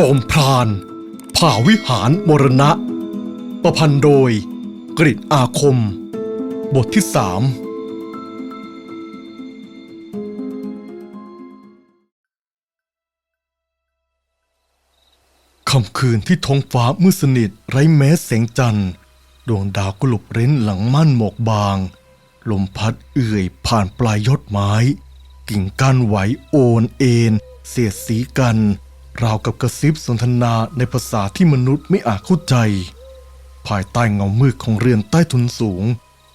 จอมพรานผ่าวิหารมรณะ ประพันธ์โดย กริอาคม บทที่สามค่ำคืนที่ท้องฟ้ามืดสนิทไร้แม้แสงจันทร์ ดวงดาวก็หลบเร้นหลังม่านหมอกบาง ลมพัดเอื่อยผ่านปลายยอดไม้ กิ่งก้านไหวโอนเอ็น เสียดสีกัน ราวกับกระซิบสนทนาในภาษาที่มนุษย์ไม่อาจเข้าใจ ภายใต้เงามืดของเรือนใต้ทุนสูง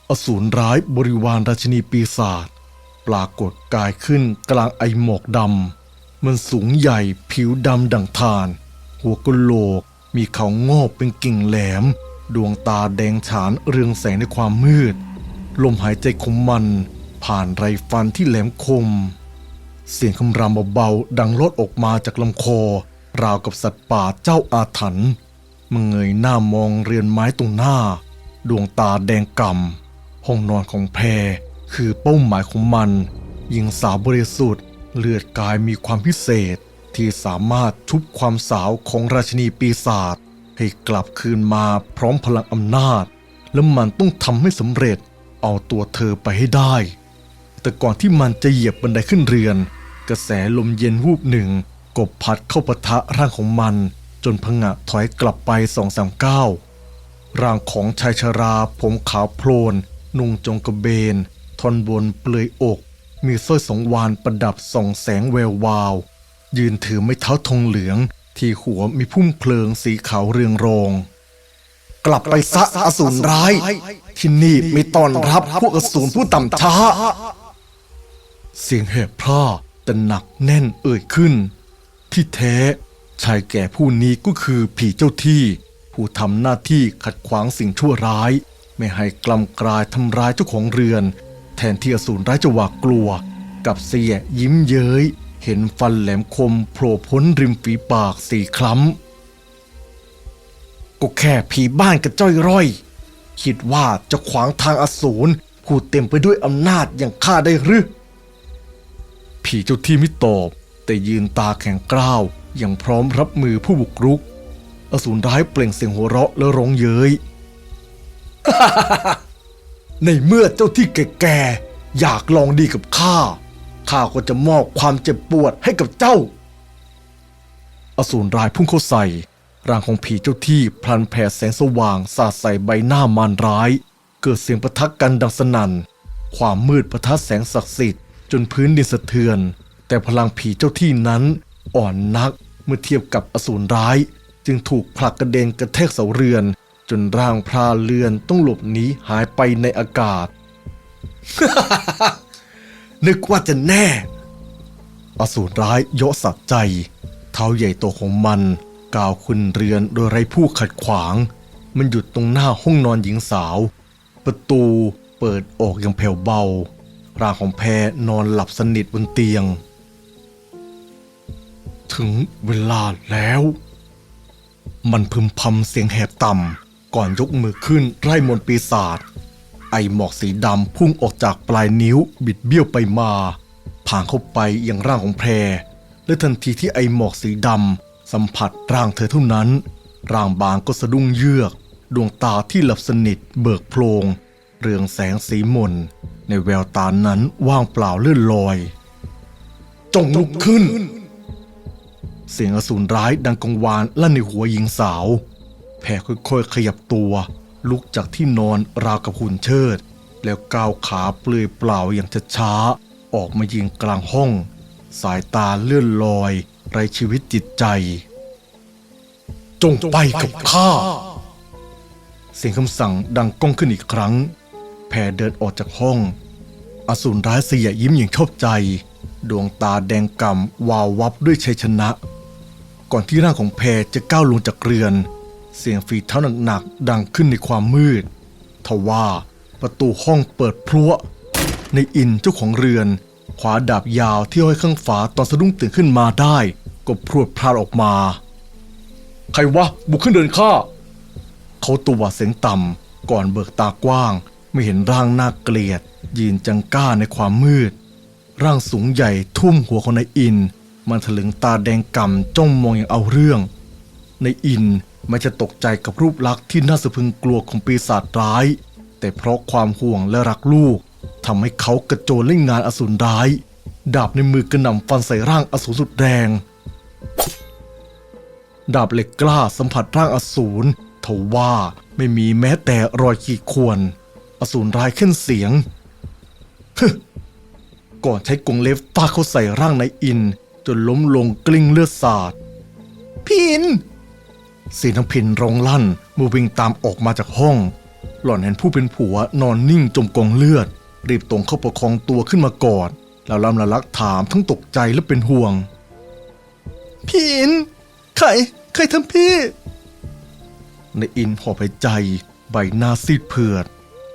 อสูรร้ายบริวารราชินีปีศาจปรากฏกายขึ้นกลางไอหมอกดำมันสูงใหญ่ผิวดำดังทาน หัวกะโหลกมีเขางอกเป็นกิ่งแหลม ดวงตาแดงฉานเรืองแสงในความมืด ลมหายใจของมันผ่านไรฟันที่แหลมคม เสียงคำรามเบาๆดังลดออกมาจากลำคอ ราวกับสัตว์ป่าเจ้าอาถรรพ์มันเงยหน้ามองเรือนไม้ตรงหน้า ดวงตาแดงก่ำห้องนอนของแพรคือเป้าหมายของมันหญิงสาวบริสุทธิ์ เลือดกายมีความพิเศษที่สามารถทุบความสาวของราชินีปีศาจให้กลับคืนมาพร้อมพลังอำนาจ และมันต้องทำให้สำเร็จเอาตัวเธอไปให้ได้ แต่ก่อนที่มันจะเหยียบบันไดขึ้นเรือน กระแสลมเย็นวูบหนึ่ง กบพัดเข้าปะทะร่างของมัน จนพงะถอยกลับไปสองสามก้าวร่างของชายชราผมขาวโพลน นุ่งจงกระเบน ทอนบนเปลือยอก มีสร้อยสองวานประดับส่องแสงแวววาว ยืนถือไม้เท้าธงเหลือง ที่หัวมีพุ่มเพลิงสีขาวเรืองรองกลับไปซะอสูรร้าย ที่นี่ไม่ต้อนรับพวกอสูรผู้ต่ำช้า เสียงแหบพร่าแต่หนักแน่นเอ่ยขึ้น ที่แท้ชายแก่ผู้นี้ก็คือผีเจ้าที่ ผู้ทำหน้าที่ขัดขวางสิ่งชั่วร้าย ไม่ให้กลำกลายทำร้ายเจ้าของเรือน แทนที่อสูรร้ายจะหวาดกลัว กับเสียยิ้มเย้ย เห็นฟันแหลมคมโผล่พ้นริมฝีปากสีคล้ำก็แค่ผีบ้านกระจ้อยร่อย คิดว่าจะขวางทางอสูรผู้เต็มไปด้วยอำนาจอย่างข้าได้หรือ ผีเจ้าที่ไม่ตอบ แต่ยืนตาแข็งกร้าวอย่างพร้อมรับมือผู้บุกรุก อสูรร้ายเปล่งเสียงหัวเราะและร้องเย้ย ในเมื่อเจ้าที่แก่ๆอยากลองดีกับข้า ข้าก็จะมอบความเจ็บปวดให้กับเจ้า อสูรร้ายพุ่งเข้าใส่ ร่างของผีเจ้าที่พลันแผ่แสงสว่างสาดใส่ใบหน้ามารร้าย เกิดเสียงประทักกันดังสนั่น ความมืดประทัดแสงศักดิ์สิทธิ จนพื้นดินสะเทือน แต่พลังผีเจ้าที่นั้นอ่อนนักเมื่อเทียบกับอสูรร้าย จึงถูกผลักกระเด็นกระแทกเสาเรือน จนร่างพราเรือนต้องหลบหนีหายไปในอากาศ นึกว่าจะแน่ อสูรร้ายเยาะสับใจ เท้าใหญ่โตของมันก้าวขึ้นเรือนโดยไร้ผู้ขัดขวาง มันหยุดตรงหน้าห้องนอนหญิงสาว ประตูเปิดออกอย่างแผ่วเบา ร่างของแพรนอนหลับสนิทบนเตียง ถึงเวลาแล้ว มันพึมพำเสียงแหบต่ำก่อนยกมือขึ้นไล่มนต์ปีศาจไอหมอกสีดำพุ่งออกจากปลายนิ้วบิดเบี้ยวไปมาผ่านเข้าไปยังร่างของแพรและทันทีที่ไอหมอกสีดำสัมผัสร่างเธอเท่านั้น ร่างบางก็สะดุ้งเยือก ดวงตาที่หลับสนิทเบิกโพลงเรืองแสงสีมน ในแววตานั้นว่างเปล่าเลื่อนลอย จงลุกขึ้น เสียงอสูรร้ายดังกังวานลั่นในหัวหญิงสาวแพรค่อยๆขยับตัว ลุกจากที่นอนราวกับหุ่นเชิด แล้วก้าวขาเปลือยเปล่าอย่างช้าๆออกมายิงกลางห้อง สายตาเลื่อนลอย ไรชีวิตจิตใจ จงไปกับข้าเสียงคำสั่งดังก้องขึ้นอีกครั้ง แพรเดินออกจากห้อง อสูรร้ายเสียยิ้มอย่างชอบใจ ดวงตาแดงก่ำวาววับด้วยชัยชนะ ก่อนที่ร่างของแพรจะก้าวลงจากเรือน เสียงฝีเท้าหนักๆดังขึ้นในความมืด ทว่าประตูห้องเปิดพลัวในอินเจ้าของเรือนขวาดาบยาวที่ห้อยข้างฝาตอนสะดุ้งตื่นขึ้นมาได้ ก็พรวดพลาดออกมา ใครวะ บุกขึ้นเดินข้าเขาตัวเสียงต่ำก่อนเบิกตากว้าง ไม่เห็นร่างน่าเกลียด ยืนจังก้าในความมืด ร่างสูงใหญ่ทุ่มหัวของนายอิน มันถลึงตาแดงก่ำจ้องมองอย่างเอาเรื่องในอินไม่จะตกใจกับรูปลักษณ์ที่น่าสะพึงกลัวของปีศาจร้าย แต่เพราะความห่วงและรักลูกทำให้เขากระโจนเล่นงานอสูรร้าย ดาบในมือกระหน่ำฟันใส่ร่างอสูรสุดแรง ดาบเหล็กกล้าสัมผัสร่างอสูรทว่าไม่มีแม้แต่รอยขีดข่วน อสูรร้ายขึ้นเสียงฮึก่อนใช้กรงเล็บฟาดเข้าใส่ร่างนายอิน จนล้มลงกลิ้งเลือดสาด พินสีน้ำพินร้องลั่นเมื่อวิ่งตามออกมาจากห้อง หล่อนเห็นผู้เป็นผัวนอนนิ่งจมกองเลือด รีบตรงเข้าประคองตัวขึ้นมากอดแล้วลำละลักถามทั้งตกใจและเป็นห่วง พินใครใครทำพี่ในอินหอบหายใจ ใบหน้าซีดเผือด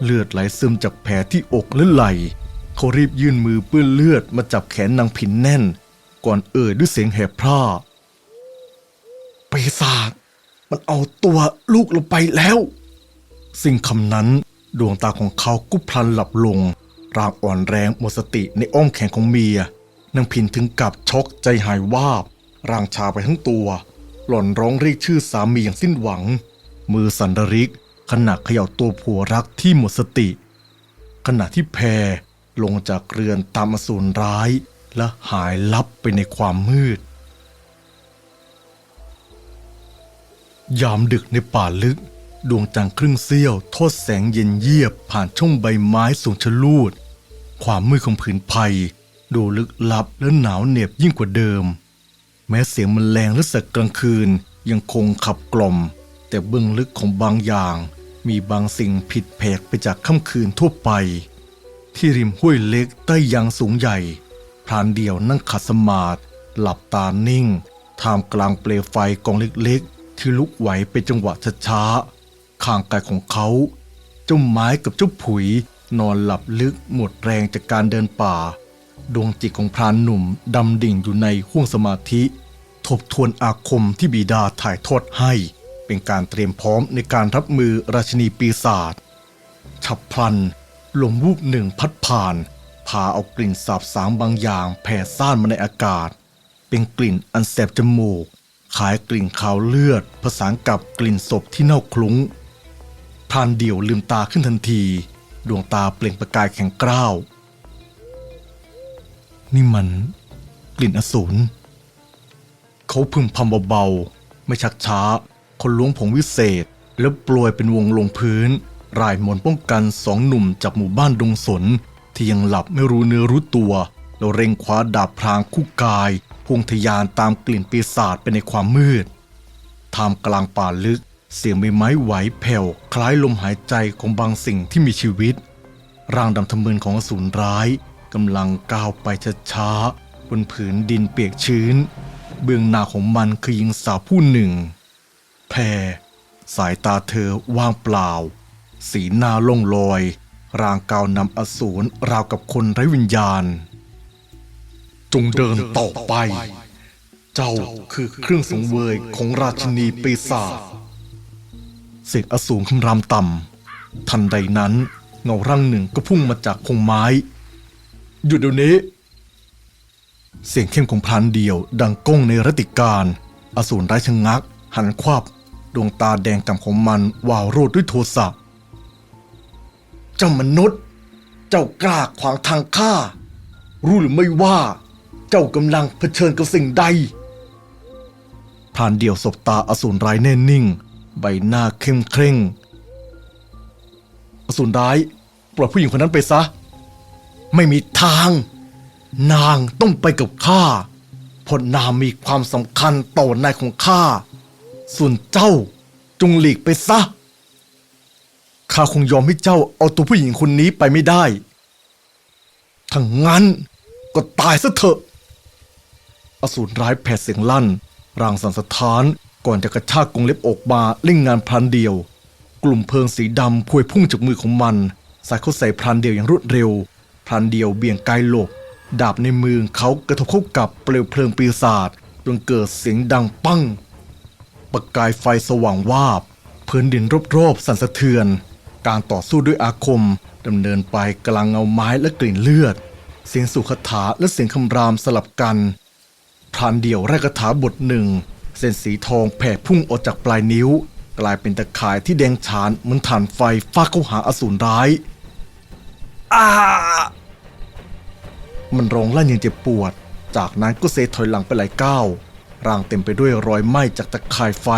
เลือดไหลซึมจากแผลที่อกและไหล่เขารีบยื่นมือเปื้อนเลือดมาจับแขนนางผินแน่น ก่อนเอ่ยด้วยเสียงแหบพร่าปีศาจมันเอาตัวลูกเราไปแล้ว สิ่งคำนั้นดวงตาของเขากุพลันหลับลงร่างอ่อนแรงหมดสติในอ้อมแขนของเมียนางพินถึงกับช็อกใจหายวาบ ร่างชาไปทั้งตัว หล่อนร้องเรียกชื่อสามีอย่างสิ้นหวัง มือสันดริก ขณะเขย่าตัวผัวรักที่หมดสติ ขณะที่แพรลงจากเรือนตามอสูรร้าย และหายลับไปในความมืด ยามดึกในป่าลึก ดวงจันทร์ครึ่งเสี้ยว ทอดแสงเย็นเยียบผ่านช่องใบไม้สูงชะลูด ความมืดของผืนภัย ดูลึกลับและหนาวเหน็บยิ่งกว่าเดิม แม้เสียงมันแรงและสักกลางคืนยังคงขับกล่อม แต่เบื้องลึกของบางอย่าง มีบางสิ่งผิดแผกไปจากค่ำคืนทั่วไป ที่ริมห้วยเล็กใต้ยางสูงใหญ่พรานเดียวนั่งขัดสมาธิหลับตานิ่งท่ามกลางเปลวไฟกองเล็กๆ ที่ลุกไหวเป็นจังหวะช้าๆข้างกายของเขาเจ้าไม้กับเจ้าผุย นอนหลับลึกหมดแรงจากการเดินป่า ดวงจิตของพรานหนุ่มดำดิ่งอยู่ในห้วงสมาธิ ทบทวนอาคมที่บิดาถ่ายทอดให้ เป็นการเตรียมพร้อมในการรับมือราชินีปีศาจฉับพลัน ลมวูบหนึ่งพัดผ่าน พาเอากลิ่นสาบสางบางอย่างแผ่ซ่านมาในอากาศ เป็นกลิ่นอันแสบจมูกคล้ายกลิ่นขาวเลือดผสานกับกลิ่นศพที่เน่าคลุ้งพรานเดี่ยวลืมตาขึ้นทันที ดวงตาเปล่งประกายแข็งกร้าว นี่มันกลิ่นอสูรเขาพึมพำเบาๆ ไม่ชักช้า คนล้วงผงวิเศษ แล้วโปรยเป็นวงลงพื้น รายมนป้องกันสองหนุ่มจากหมู่บ้านดงสน ที่ยังหลับไม่รู้เนื้อรู้ตัว แล้วเร่งคว้าดาบพรางคู่กายพุ่งทะยานตามกลิ่นปีศาจไปในความมืดท่ามกลางป่าลึก เสียงใบไม้ไหวแผ่วคล้ายลมหายใจของบางสิ่งที่มีชีวิต ร่างดำทะมึนของอสูรร้ายกำลังก้าวไปช้าๆบนผืนดินเปียกชื้น เบื้องหน้าของมันคือหญิงสาวผู้หนึ่ง แพรสายตาเธอว่างเปล่า สีหน้าโล่งลอย ร่างกาวนำอสูรราวกับคนไร้วิญญาณ จงเดินต่อไป เจ้าคือเครื่องสังเวยของราชินีปีศาจเสียงอสูรคำรามต่ำทันใดนั้นเงาร่างหนึ่งก็พุ่งมาจากพงไม้ หยุดเดี๋ยวนี้ เสียงเข้มของพรานเดียวดังก้องในรติการ อสูรไร้ชะงัก หันควับ ดวงตาแดงกำของมันวาวโรดด้วยโทสะเจ้ามนุษย์ เจ้ากล้าขวางทางข้า รู้หรือไม่ว่า เจ้ากำลังเผชิญกับสิ่งใดพรานเดี่ยวสบตาอสูรร้ายแน่นิ่ง ใบหน้าเข้มเคร่ง อสูรร้ายปล่อยผู้หญิงคนนั้นไปซะ ไม่มีทาง นางต้องไปกับข้าเพราะนางมีความสำคัญต่อนายของข้า ส่วนเจ้าจงหลีกไปซะ ข้าคงยอมให้เจ้าเอาตัวผู้หญิงคนนี้ไปไม่ได้ถ้างั้นก็ตายซะเถอะ อสูรร้ายแผดเสียงลั่น ร่างสันสะท้านก่อนจะกระชากกรงเล็บออกมาเล่งงานพลันเดียว กลุ่มเพลิงสีดำพวยพุ่งจากมือของมันใส่เข้าใส่พลันเดียวอย่างรวดเร็ว พลันเดียวเบี่ยงกายหลบ ดาบในมือเขากระทบเข้ากับเปลวเพลิงปีศาจจนเกิดเสียงดังปั้ง ประกายไฟสว่างวาบ พื้นดินรอบๆสั่นสะเทือน การต่อสู้ด้วยอาคมดำเนินไปกลางเงาไม้และกลิ่นเลือด เสียงสุขถาและเสียงคำรามสลับกันพรานเดี่ยวแรกกระถาบทหนึ่ง เส้นสีทองแผ่พุ่งออกจากปลายนิ้ว กลายเป็นตะข่ายที่แดงฉานเหมือนถ่านไฟฟาดเข้าหาอสูรร้ายอ้ามันร้องลั่นอย่างเจ็บปวด จากนั้นก็เซถอยหลังไปหลายก้าว ร่างเต็มไปด้วยรอยไหม้จากตะข่ายไฟ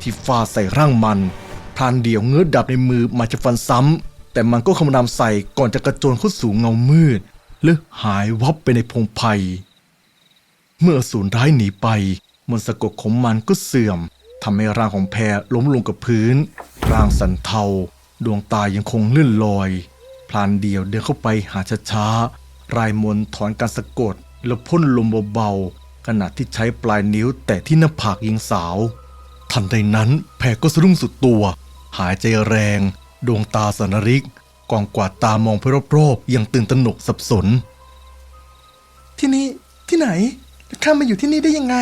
ที่ฟาดใส่ร่างมันพรานเดี่ยวเงื้อดาบในมือมาจะฟันซ้ำ แต่มันก็คำรามใส่ก่อนจะกระโจนเข้าสู่เงามืดและหายวับไปในพงไพรเมื่อสูรร้ายหนีไป มนต์สะกดของมันก็เสื่อมทำให้ร่างของแพรล้มลงกับพื้น ร่างสันเทา ดวงตายังคงเลื่อนลอย พลานเดียวเดินเข้าไปหาช้าๆรายมนถอนการสะกด แล้วพ่นลมเบาๆ ขณะที่ใช้ปลายนิ้วแต่ที่หน้าผากยิงสาว ทันใดนั้นแพรก็สะดุ้งสุดตัว หายใจแรง ดวงตาสนริกกองกวาดตามองไปรอบๆอยังตื่นตระหนกสับสน ที่นี่ที่ไหนข้ามาอยู่ที่นี่ได้ยังไง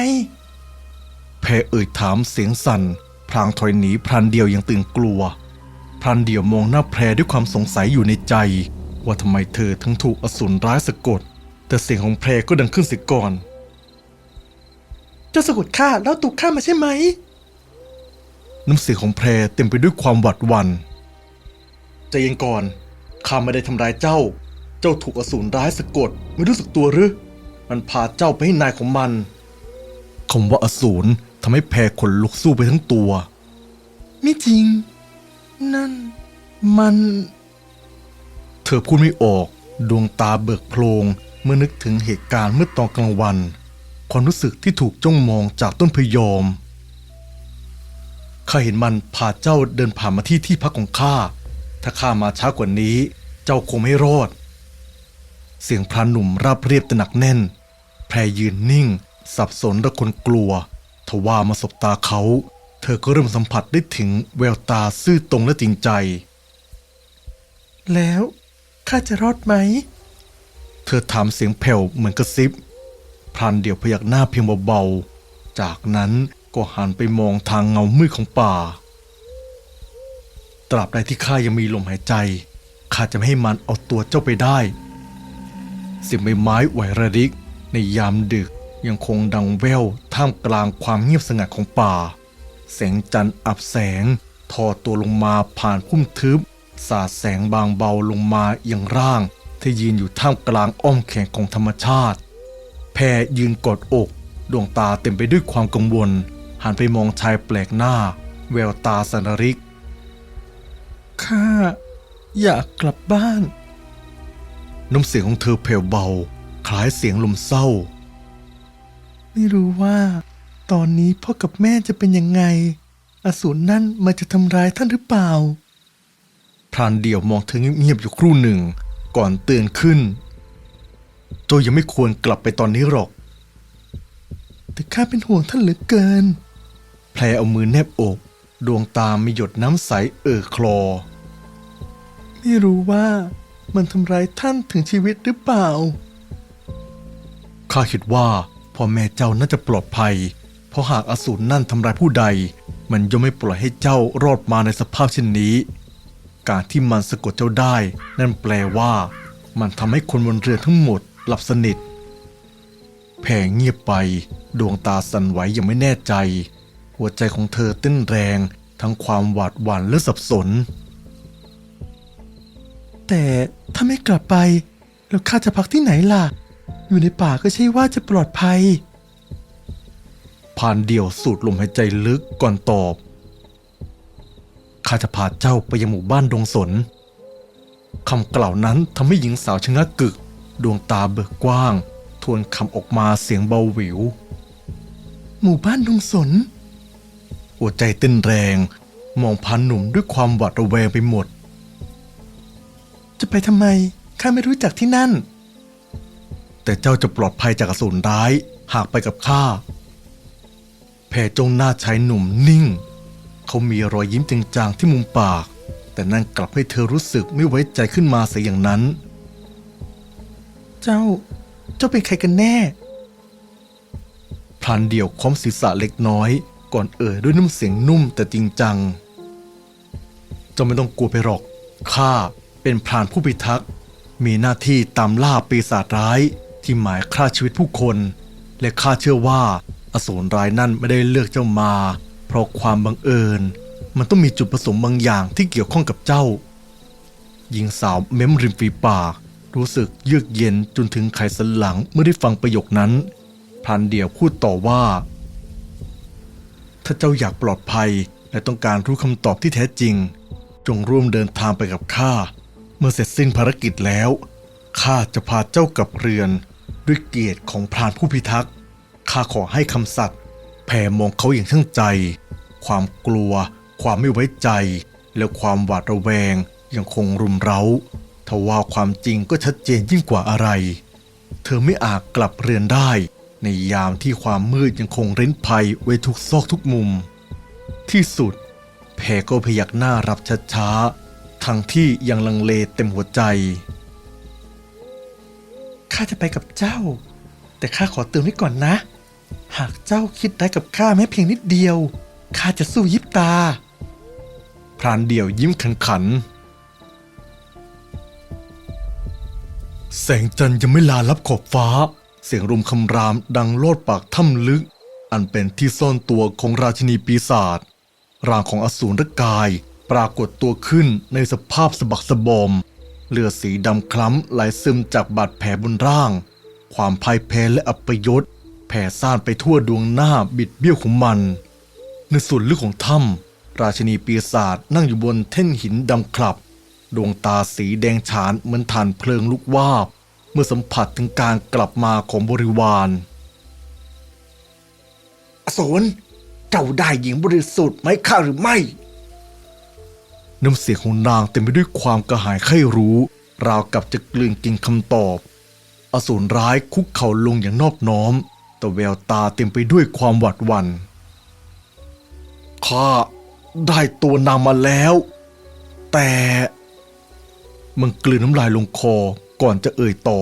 แพรเอ่ยถามเสียงสั่นพลางถอยหนีพรันเดียวยังตื่นกลัว พรันเดียวมองหน้าแพรด้วยความสงสัยอยู่ในใจ ว่าทำไมเธอทั้งถูกอสูรร้ายสะกด แต่เสียงของแพรก็ดังขึ้นเสียก่อนเจ้าสะกดข้าแล้วตุกข้ามาใช่ไหม น้ำเสียงของแพรเต็มไปด้วยความหวาดหวัน่นใจเย็นก่อนข้าไม่ได้ทำร้ายเจ้า เจ้าถูกอสูรร้ายสะกดไม่รู้สึกตัวหรือ มันพาเจ้าไปให้นายของมันคำว่าอสูรทำให้แพรขนลุกสู้ไปทั้งตัว ไม่จริง นั่น มัน เธอพูดไม่ออก ดวงตาเบิกโพลงเมื่อนึกถึงเหตุการณ์เมื่อตอนกลางวัน ความรู้สึกที่ถูกจ้องมองจากต้นพยอม ข้าเห็นมันพาเจ้าเดินผ่านมาที่ที่พักของข้า ถ้าข้ามาช้ากว่านี้ เจ้าคงไม่รอด เสียงพรานหนุ่มราบเรียบแต่หนักแน่น แพรยืนนิ่ง สับสนและคนกลัว ทว่ามาสบตาเขา เธอก็เริ่มสัมผัสได้ถึงแววตาซื่อตรงและจริงใจ แล้วข้าจะรอดไหม เธอถามเสียงแผ่วเหมือนกระซิบ พรานเดี่ยวพยักหน้าเพียงเบาๆ จากนั้นก็หันไปมองทางเงามืดของป่า ตราบใดที่ข้ายังมีลมหายใจ ข้าจะไม่ให้มันเอาตัวเจ้าไปได้ เสียงใบไม้ไหวระริกในยามดึกยังคงดังแว่วท่ามกลางความเงียบสงัดของป่า แสงจันทร์อับแสง ทอตัวลงมาผ่านพุ่มทึบ สาดแสงบางเบาลงมาอย่างร่าง ที่ยืนอยู่ท่ามกลางอ้อมแขนของธรรมชาติ พรยืนกอดอก ดวงตาเต็มไปด้วยความกังวล หันไปมองชายแปลกหน้า แววตาสนริก ข้า อยากกลับบ้าน น้ำเสียงของเธอแผ่วเบา คล้ายเสียงลมเศร้า ไม่รู้ว่า ตอนนี้พ่อกับแม่จะเป็นยังไง อสูรนั่นมันจะทำร้ายท่านหรือเปล่าพรานเดี่ยวมองเธอเงียบๆอยู่ครู่หนึ่ง ก่อนเตือนขึ้น โจยังไม่ควรกลับไปตอนนี้หรอก แต่ข้าเป็นห่วงท่านเหลือเกิน แพรเอามือแนบอก ดวงตามีหยดน้ำใสเอ่อคลอ ไม่รู้ว่ามันทำร้ายท่านถึงชีวิตหรือเปล่า ข้าคิดว่าพ่อแม่เจ้าน่าจะปลอดภัย เพราะหากอสูรนั่นทำร้ายผู้ใด มันย่อมไม่ปล่อยให้เจ้ารอดมาในสภาพเช่นนี้ การที่มันสะกดเจ้าได้ นั่นแปลว่า มันทำให้คนบนเรือทั้งหมด หลับสนิท แผ่เงียบไปดวงตาสั่นไหวยังไม่แน่ใจ หัวใจของเธอเต้นแรงทั้งความหวาดหวั่นและสับสน แต่ถ้าไม่กลับไป แล้วข้าจะพักที่ไหนล่ะ อยู่ในป่าก็ใช่ว่าจะปลอดภัยผ่านเดี่ยวสูดลมหายใจลึกก่อนตอบข้าจะพาเจ้าไปยังหมู่บ้านดงสนคำกล่าวนั้นทำให้หญิงสาวชะงักกึก ดวงตาเบิกกว้าง ทวนคำออกมาเสียงเบาหวิว หมู่บ้านดงสน หัวใจเต้นแรง มองพันหนุ่มด้วยความหวาดระแวงไปหมด จะไปทำไม ข้าไม่รู้จักที่นั่น แต่เจ้าจะปลอดภัยจากอสูรร้าย หากไปกับข้าแพรจงหน้าชายหนุ่มนิ่ง เขามีรอยยิ้มจางๆที่มุมปาก แต่นั่นกลับให้เธอรู้สึกไม่ไว้ใจขึ้นมาเสียอย่างนั้น เจ้า เจ้าเป็นใครกันแน่ พลันเดี่ยวค้อมศีรษะเล็กน้อย ก่อนเอ่ยด้วยน้ำเสียงนุ่มแต่จริงจัง เจ้าไม่ต้องกลัวไปหรอก ข้าเป็นพรานผู้พิทักษ์ มีหน้าที่ตามล่าปีศาจร้ายที่หมายฆ่าชีวิตผู้คน และข้าเชื่อว่าอสูรร้ายนั่นไม่ได้เลือกเจ้ามา เพราะความบังเอิญ มันต้องมีจุดประสงค์บางอย่างที่เกี่ยวข้องกับเจ้าหญิงสาวเม้มริมฝีปาก รู้สึกเยือกเย็นจนถึงไขสันหลังเมื่อได้ฟังประโยคนั้นพลันเดียวพูดต่อว่า ถ้าเจ้าอยากปลอดภัยและต้องการรู้คำตอบที่แท้จริง จงร่วมเดินทางไปกับข้า เมื่อเสร็จสิ้นภารกิจแล้วข้าจะพาเจ้ากลับเรือน ด้วยเกียรติของพรานผู้พิทักษ์ข้าขอให้คำสัตย์แผ่มองเขาอย่างช่างใจ ความกลัว ความไม่ไว้ใจ และความหวาดระแวงยังคงรุมเร้า ทว่าความจริงก็ชัดเจนยิ่งกว่าอะไร เธอไม่อาจกลับเรือนได้ ในยามที่ความมืดยังคงเร้นภัยไว้ทุกซอกทุกมุม ที่สุด แพก็พยักหน้ารับช้าๆทั้งที่ยังลังเลเต็มหัวใจ ข้าจะไปกับเจ้า แต่ข้าขอเตือนไว้ก่อนนะ หากเจ้าคิดได้กับข้าแม้เพียงนิดเดียว ข้าจะสู้ยิบตา พรานเดี่ยวยิ้มขันขัน แสงจันทร์ยังไม่ลาลับขอบฟ้า เสียงรุมคำรามดังโลดปากถ้ำลึก อันเป็นที่ซ่อนตัวของราชินีปีศาจร่างของอสูรกาย ปรากฏตัวขึ้นในสภาพสะบักสะบอม เลือดสีดำคล้ำไหลซึมจากบาดแผลบนร่าง ความพ่ายแพ้และอัปยศแผ่ซ่านไปทั่วดวงหน้าบิดเบี้ยวของมัน ในส่วนลึกของถ้ำราชินีปีศาจนั่งอยู่บนแท่นหินดำคลับ ดวงตาสีแดงฉานเหมือนถ่านเพลิงลุกวาบ เมื่อสัมผัสถึงการกลับมาของบริวารอสูรเจ้าได้หญิงบริสุทธิ์ไหมข้าหรือไม่ น้ำเสียงของนางเต็มไปด้วยความกระหายใคร่รู้ ราวกับจะกลืนกินคำตอบ อสูรร้ายคุกเข่าลงอย่างนอบน้อม แต่แววตาเต็มไปด้วยความหวาดหวัน่นข้าได้ตัวนางมาแล้ว แต่ มันกลืนน้ำลายลงคอก่อนจะเอ่ยต่อ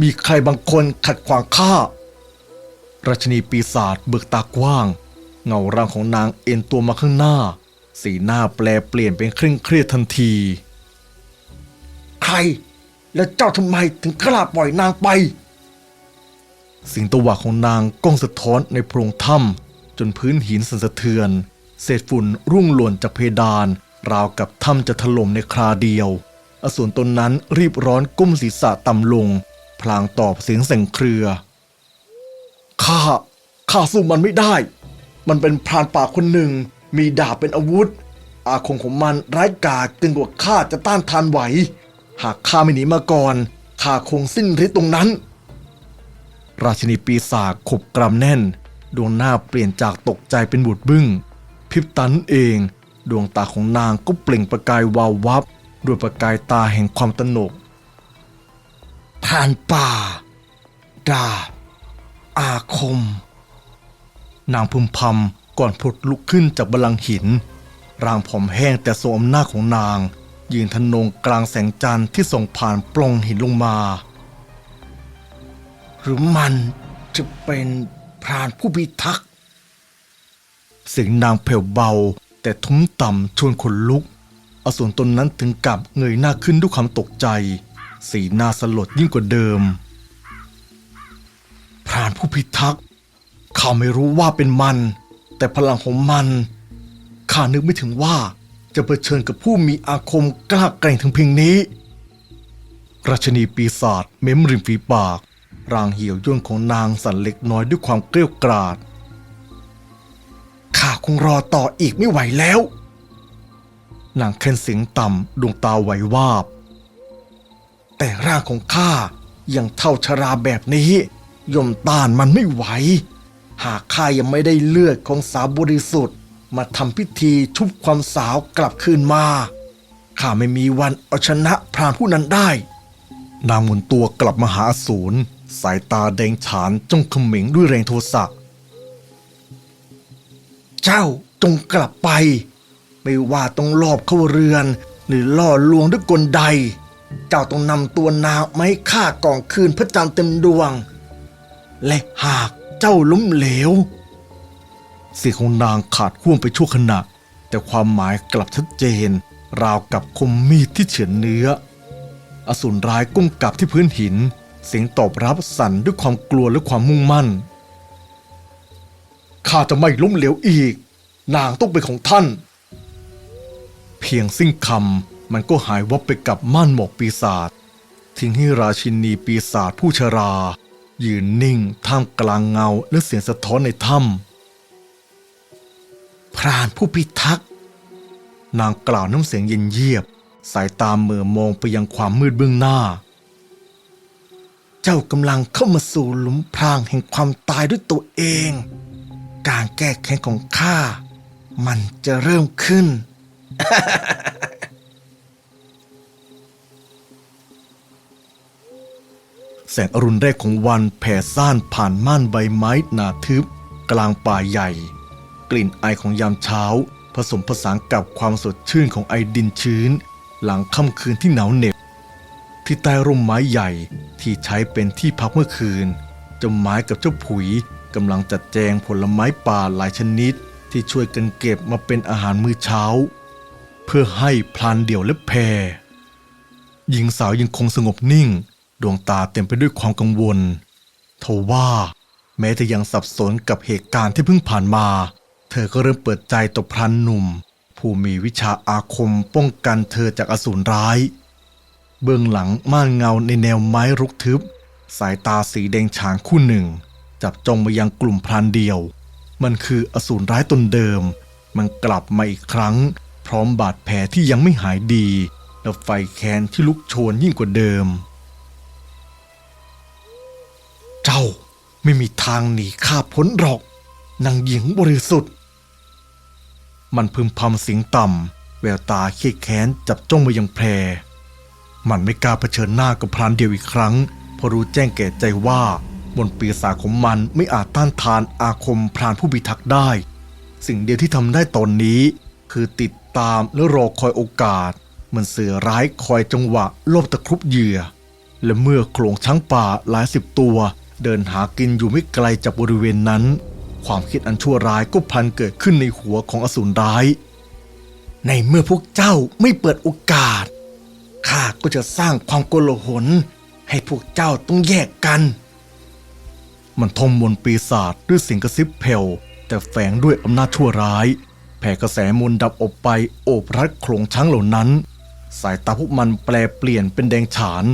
มีใครบางคนขัดขวางข้าราชนีปีศาจเบิกตากว้าง เงาร่างของนางเอ็นตัวมาข้างหน้า สีหน้าแปลเปลี่ยนเป็นเคร่งเครียดทันที ใครและเจ้าทำไมถึงกล้าปล่อยนางไป สิ่งตวะของนางก้องสะท้อนในโพรงถ้ำจนพื้นหินสั่นสะเทือน เศษฝุ่นร่วงหล่นจากเพดาน ราวกับถ้ำจะถล่มในคราเดียว อสูรตนนั้นรีบร้อนก้มศีรษะต่ำลง พลางตอบเสียงเส่งเครือ ข้า ข้าสู้มันไม่ได้ มันเป็นพรานป่าคนหนึ่ง มีดาบเป็นอาวุธ อาคมของมันร้ายกาจเกินกว่าข้าจะต้านทานไหว หากข้าไม่หนีมาก่อน ข้าคงสิ้นฤทธิ์ตรงนั้น ราชินีปีศาจขบกรำแน่น ดวงหน้าเปลี่ยนจากตกใจเป็นบูดบึ้ง พิบตันเอง ดวงตาของนางก็เปล่งประกายวาววับด้วยประกายตาแห่งความตนก ผ่านป่า ดาบอาคม นางพึมพำก่อนพลดลุกขึ้นจากบัลลังก์หิน ร่างผอมแห้งแต่ทรงอำนาจของนาง ยืนทนงกลางแสงจันทร์ที่ส่องผ่านปล่องหินลงมา หรือมันจะเป็นพรานผู้พิทักษ์เสียงนางแผ่วเบา แต่ทุ้มต่ำชวนขนลุก อสูรตนนั้นถึงกับเงยหน้าขึ้นด้วยความตกใจ สีหน้าสลดยิ่งกว่าเดิม พรานผู้พิทักษ์ข้าไม่รู้ว่าเป็นมัน แต่พลังของมันข้านึกไม่ถึงว่าจะเผชิญกับผู้มีอาคมกล้าแกร่งถึงเพียงนี้ ราชนีปีศาจเม้มริมฝีปาก ร่างเหี่ยวย่นของนางสันเล็กน้อยด้วยความเกลี้ยวกราด ข้าคงรอต่ออีกไม่ไหวแล้ว นางเค้นเสียงต่ำดวงตาไหววาบ แต่ร่างของข้ายังเท่าชราแบบนี้ย่อมต้านมันไม่ไหว หากข้ายังไม่ได้เลือดของสาวบริสุทธิ์ มาทำพิธีชุบความสาวกลับคืนมาข้าไม่มีวันเอาชนะพรานผู้นั้นได้ นางหมุนตัวกลับมาหาอสูรสายตาแดงฉานจ้องเขม็งด้วยแรงโทสะ เจ้าจงกลับไป ไม่ว่าต้องลอบเข้าเรือน หรือล่อลวงด้วยกลใด เจ้าต้องนำตัวนางมาให้ข้าก่อนคืนพระจันทร์เต็มดวง และหากเจ้าล้มเหลวเสียงของนางขาดห่วงไปชั่วขณะ แต่ความหมายกลับชัดเจน ราวกับคมมีดที่เฉือนเนื้อ อสูรร้ายก้มกลับที่พื้นหิน เสียงตอบรับสั่นด้วยความกลัวและความมุ่งมั่น ข้าจะไม่ล้มเหลวอีก นางต้องเป็นของท่าน เพียงสิ้นคำมันก็หายวับไปกับม่านหมอกปีศาจทิ้งให้ราชินีปีศาจผู้ชรา ยืนนิ่งท่ามกลางเงาและเสียงสะท้อนในถ้ำพรานผู้พิทักษ์นางกล่าวน้ำเสียงเย็นเยียบ สายตาเหม่อมองไปยังความมืดเบื้องหน้า เจ้ากำลังเข้ามาสู่หลุมพรางแห่งความตายด้วยตัวเอง การแก้แค้นของข้า มันจะเริ่มขึ้น แสงอรุณแรกของวันแผ่ซ่านผ่านม่านใบไม้หนาทึบ กลางป่าใหญ่ กลิ่นไอของยามเช้า ผสมผสานกับความสดชื่นของไอดินชื้น หลังค่ำคืนที่หนาวเหน็บ ที่ใต้ร่มไม้ใหญ่ที่ใช้เป็นที่พักเมื่อคืนเจ้าไม้กับเจ้าผุย กำลังจัดแจงผลไม้ป่าหลายชนิด ที่ช่วยกันเก็บมาเป็นอาหารมื้อเช้า เพื่อให้พลานเดี่ยวและแพรหญิงสาวยังคงสงบนิ่ง ดวงตาเต็มไปด้วยความกังวลทว่าแม้จะยังสับสนกับเหตุการณ์ที่เพิ่งผ่านมา เธอก็เริ่มเปิดใจต่อพรานหนุ่ม ผู้มีวิชาอาคมป้องกันเธอจากอสูรร้าย เบื้องหลังม่านเงาในแนวไม้รุกทึบ สายตาสีแดงฉานคู่หนึ่ง จับจ้องมายังกลุ่มพรานเดียว มันคืออสูรร้ายตนเดิม มันกลับมาอีกครั้ง พร้อมบาดแผลที่ยังไม่หายดี และไฟแค้นที่ลุกโชนยิ่งกว่าเดิม เจ้าไม่มีทางหนีข้าพ้นหรอกนางหญิงบริสุทธิ์ มันพึมพำเสียงต่ำแววตาเครียดแค้นจับจ้องมายังแพร มันไม่กล้าเผชิญหน้ากับพรานเดียวอีกครั้งเพราะรู้แจ้งแก่ใจว่า บนต์ปีศาจของมันไม่อาจต้านทานอาคมพรานผู้พิทักษ์ได้ สิ่งเดียวที่ทำได้ตอนนี้ คือติดตามและรอคอยโอกาสเหมือนเสือร้ายคอยจังหวะลบตะครุบเหยื่อ และเมื่อโขลงช้างป่าหลายสิบตัว เดินหากินอยู่ไม่ไกลจากบริเวณนั้น ความคิดอันชั่วร้ายก็พันเกิดขึ้นในหัวของอสูรร้าย ในเมื่อพวกเจ้าไม่เปิดโอกาสข้าก็จะสร้างความโกลาหลให้พวกเจ้าต้องแยกกัน มันทมมนต์ปีศาจด้วยเสียงกระซิบแผ่วแต่แฝงด้วยอำนาจชั่วร้าย แผ่กระแสมนต์ดับอบไปโอบรัดโขลงช้างเหล่านั้น สายตาพวกมันแปลเปลี่ยนเป็นแดงฉาน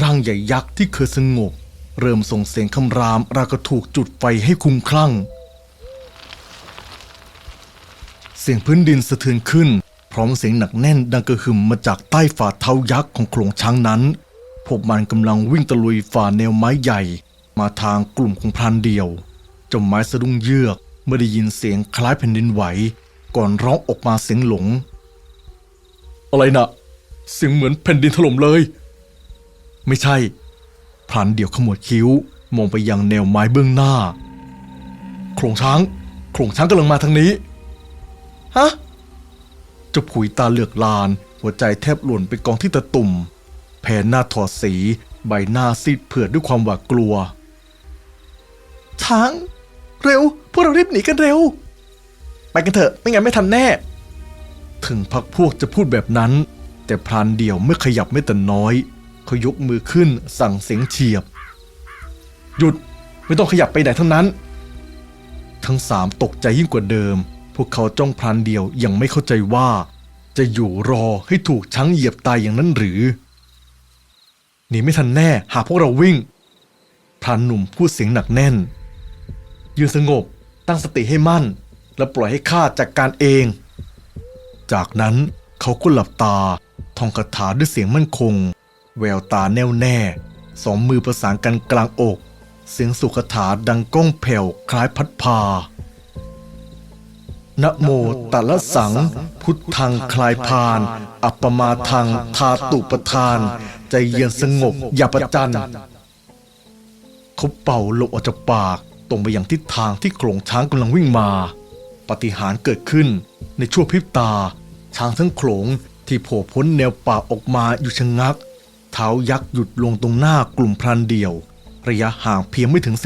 ร่างใหญ่ยักษ์ที่เคยสงบ เริ่มส่งเสียงคำรามรากระถูกจุดไฟให้คุ้มคลั่ง เสียงพื้นดินสะเทือนขึ้น พร้อมเสียงหนักแน่นดังกระหึ่มมาจากใต้ฝ่าเท้ายักษ์ของโขลงช้างนั้นพวกมันกำลังวิ่งตะลุยฝ่าแนวไม้ใหญ่ มาทางกลุ่มของพรานเดียวเจ้าไม้สะดุ้งเยือกเมื่อได้ยินเสียงคล้ายแผ่นดินไหว ก่อนร้องออกมาเสียงหลง อะไรนะเสียงเหมือนแผ่นดินถล่มเลย ไม่ใช่ พรานเดี่ยวขมวดคิ้ว มองไปยังแนวไม้เบื้องหน้าโขลงช้างโขลงช้างกำลังมาทางนี้ ฮะเจ้าผุยตาเหลือกลาน หัวใจแทบหล่นไปกองที่ตะตุ่ม แผ่หน้าถอดสี ใบหน้าซีดเผือดด้วยความหวาดกลัว ช้าง เร็ว พวกเรารีบหนีกันเร็ว ไปกันเถอะ ไม่งั้นไม่ทันแน่ ถึงพักพวกจะพูดแบบนั้น แต่พรานเดี่ยวไม่ขยับไม่แต่น้อย เขายกมือขึ้นสั่งเสียงเฉียบ หยุดไม่ต้องขยับไปไหนทั้งนั้น ทั้งสามตกใจยิ่งกว่าเดิม พวกเขาจ้องพรานเดียวยังไม่เข้าใจว่า จะอยู่รอให้ถูกช้างเหยียบตายอย่างนั้นหรือหนีไม่ทันแน่หากพวกเราวิ่งพรานหนุ่มพูดเสียงหนักแน่น ยืนสงบตั้งสติให้มั่น และปล่อยให้ข้าจัดกการเอง จากนั้นเขาก็หลับตาท่องคาถาด้วยเสียงมั่นคง แววตาแน่วแน่ สองมือประสานกันกลางอก เสียงสุขถาดังก้องแผ่วคล้ายพัดพานะโมตัลสัง พุทธังคลายพาน อัปมาทังทาตุปทาน ใจเย็นสงบอย่าประจันเขาเป่าลมออกจากปาก ตรงไปยังทิศทางที่โขลงช้างกำลังวิ่งมา ปฏิหารเกิดขึ้นในชั่วพริบตา ช้างทั้งโขลงที่โผล่พ้นแนวป่าออกมาอยู่ชะงัก เท้ายักษ์หยุดลงตรงหน้ากลุ่มพรานเดี่ยว ระยะห่างเพียงไม่ถึง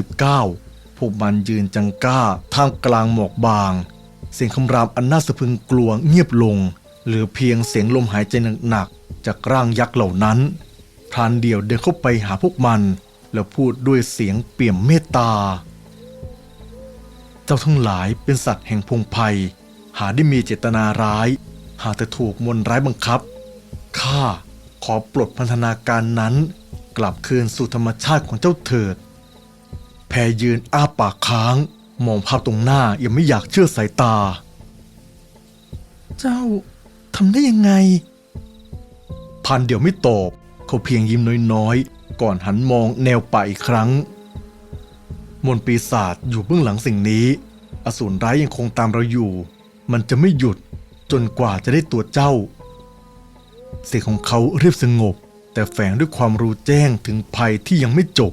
19พวกมันยืนจังก้าท่ามกลางหมอกบาง เสียงคำรามอันน่าสะพึงกลัวเงียบลง เหลือเพียงเสียงลมหายใจหนักๆจากร่างยักษ์เหล่านั้นพรานเดี่ยวเดินเข้าไปหาพวกมัน แล้วพูดด้วยเสียงเปี่ยมเมตตา เจ้าทั้งหลายเป็นสัตว์แห่งพงไพ่หาได้มีเจตนาร้าย หากแต่ถูกมนต์ร้ายบังคับ ข้าขอปลดพันธนาการนั้น กลับคืนสู่ธรรมชาติของเจ้าเถิด แพยืนอ้าปากค้าง มองภาพตรงหน้ายังไม่อยากเชื่อสายตา เจ้าทำได้ยังไง พันเดี๋ยวไม่ตอบเขาเพียงยิ้มน้อยๆ ก่อนหันมองแนวป่าอีกครั้ง มนต์ปีศาจอยู่เบื้องหลังสิ่งนี้ อสูรร้ายยังคงตามเราอยู่ มันจะไม่หยุดจนกว่าจะได้ตัวเจ้า เสียงของเขาเรียบสงบ แต่แฝงด้วยความรู้แจ้งถึงภัยที่ยังไม่จบ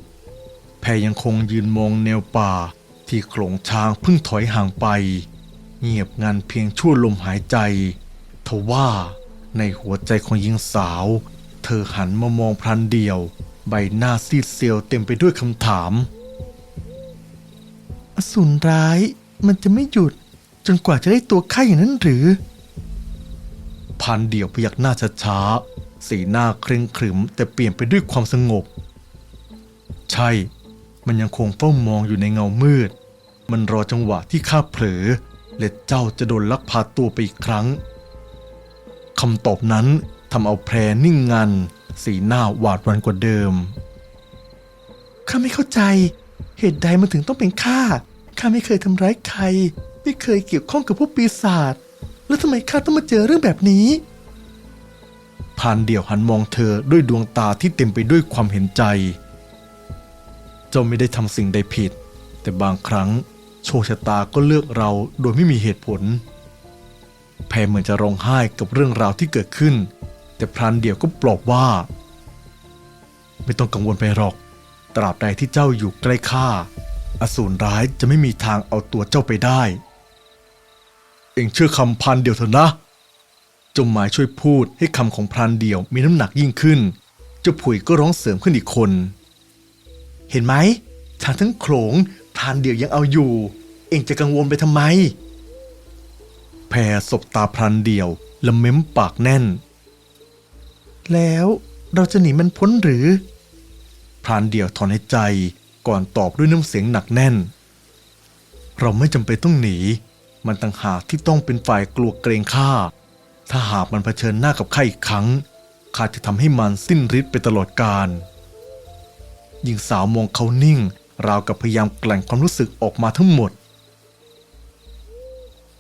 แพรยังคงยืนมองแนวป่า ที่โขลงช้างเพิ่งถอยห่างไป เงียบงันเพียงชั่วลมหายใจทว่าในหัวใจของหญิงสาว เธอหันมามองพลันเดียว ใบหน้าซีดเซียวเต็มไปด้วยคำถาม อสูรร้ายมันจะไม่หยุดจนกว่าจะได้ตัวข้าอย่างนั้นหรือ พันเดี่ยวพยักหน้าช้าๆ สีหน้าเคร่งขรึม แต่เปลี่ยนไปด้วยความสงบ ใช่ มันยังคงเฝ้ามองอยู่ในเงามืด มันรอจังหวะที่ข้าเผลอ และเจ้าจะโดนลักพาตัวไปอีกครั้งคำตอบนั้นทำเอาแพรนิ่งงัน สีหน้าหวาดหวันกว่าเดิม ข้าไม่เข้าใจ เหตุใดมันถึงต้องเป็นข้า ข้าไม่เคยทำร้ายใคร ไม่เคยเกี่ยวข้องกับพวกปีศาจ แล้วทำไมข้าต้องมาเจอเรื่องแบบนี้พานเดี่ยวหันมองเธอด้วยดวงตาที่เต็มไปด้วยความเห็นใจ เจ้าไม่ได้ทำสิ่งใดผิด แต่บางครั้งโชคชะตาก็เลือกเราโดยไม่มีเหตุผล แพรเหมือนจะร้องไห้กับเรื่องราวที่เกิดขึ้น แต่พรานเดี่ยวก็ปลอบว่า ไม่ต้องกังวลไปหรอก ตราบใดที่เจ้าอยู่ใกล้ข้าอสูรร้ายจะไม่มีทางเอาตัวเจ้าไปได้ เองเชื่อคำพันเดียวเถอะนะจงหมายช่วยพูดให้คำของพรานเดียวมีน้ำหนักยิ่งขึ้น เจ้าผุยก็ร้องเสริมขึ้นอีกคน เห็นไหมทางทั้งโขลงพรานเดียวยังเอาอยู่ เองจะกังวลไปทำไม แพรสบตาพรานเดียวละเม้มปากแน่น แล้วเราจะหนีมันพ้นหรือ พรานเดี่ยวถอนหายใจก่อนตอบด้วยน้ำเสียงหนักแน่น เราไม่จำเป็นต้องหนี มันต่างหากที่ต้องเป็นฝ่ายกลัวเกรงข้า ถ้าหากมันเผชิญหน้ากับข้าอีกครั้งข้าจะทำให้มันสิ้นฤทธิ์ไปตลอดกาลหญิงสาวมองเขานิ่ง ราวกับพยายามแกล่งความรู้สึกออกมาทั้งหมด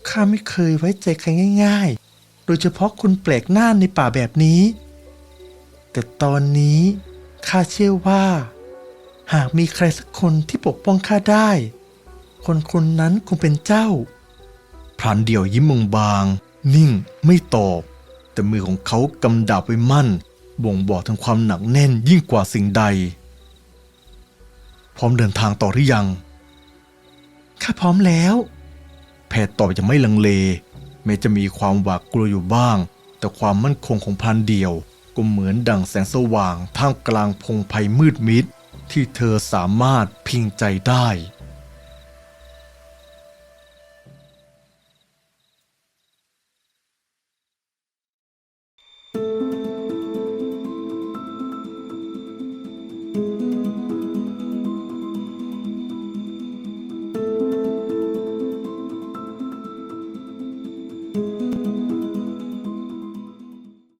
ข้าไม่เคยไว้ใจใครง่าย ๆ โดยเฉพาะคนแปลกหน้าในป่าแบบนี้ แต่ตอนนี้ ข้าเชื่อว่า หากมีใครสักคนที่ปกป้องข้าได้ คนคนนั้นคงเป็นเจ้า พรานเดี่ยวยิ้มบางๆนิ่งไม่ตอบ แต่มือของเขากำดาบไว้มั่น บ่งบอกถึงความหนักแน่นยิ่งกว่าสิ่งใด พร้อมเดินทางต่อหรือยัง ข้าพร้อมแล้ว แพทย์ตอบอย่างไม่ลังเลแม้จะมีความหวาดกลัวอยู่บ้าง แต่ความมั่นคงของพรานเดี่ยว ก็เหมือนดั่งแสงสว่างท่ามกลางพงไพ่มืดมิดที่เธอสามารถพิงใจได้